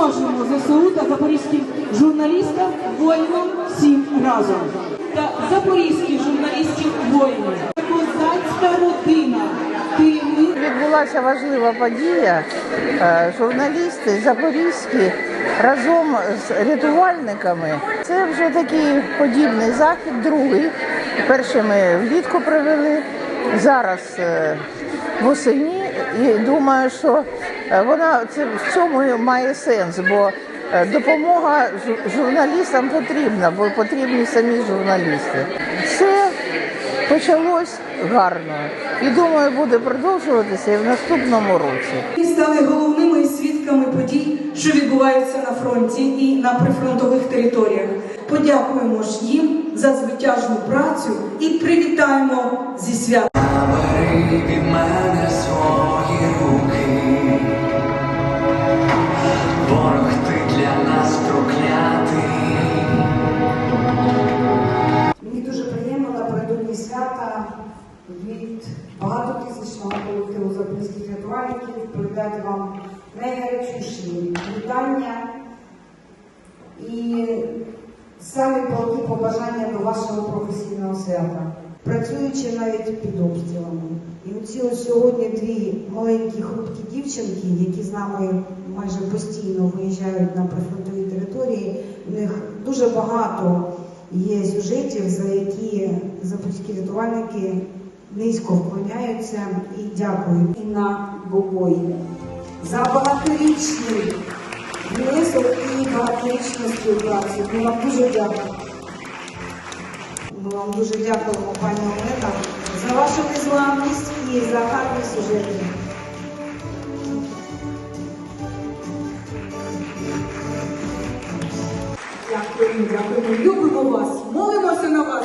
Допоможемо ЗСУ та запорізьким журналістам воїнам всім разом. Та запорізьких журналістів воїнів. Козацька родина. Відбулася важлива подія. Е, Журналісти запорізькі разом з рятувальниками. Це вже такий подібний захід, другий. Перший ми влітку провели, зараз е, восені. І думаю, що вона це в цьому має сенс, бо е, допомога журналістам потрібна, бо потрібні самі журналісти. Це почалось гарно і думаю, буде продовжуватися і в наступному році. І стали головними свідками подій, що відбуваються на фронті і на прифронтових територіях. Подякуємо ж їм за звитяжну працю і привітаємо зі святом. Від багатотисячного колективу запорізьких рятувальників передати вам найгарячіші вітання і самі палки побажання до вашого професійного свята, працюючи навіть під обстрілами. І оці сьогодні дві маленькі хрупкі дівчинки, які з нами майже постійно виїжджають на прифронтові території, у них дуже багато є сюжетів, за які запорізькі рятувальники низько вклоняються і дякують Інна Бобой за багаторічний внесок і багаторічну співпрацю. Ми вам дуже дякуємо. Ми вам дуже дякуємо, пані Олена, за вашу незламність і за гарні сюжети. Дякуємо, дякуємо, любимо вас, молимося на вас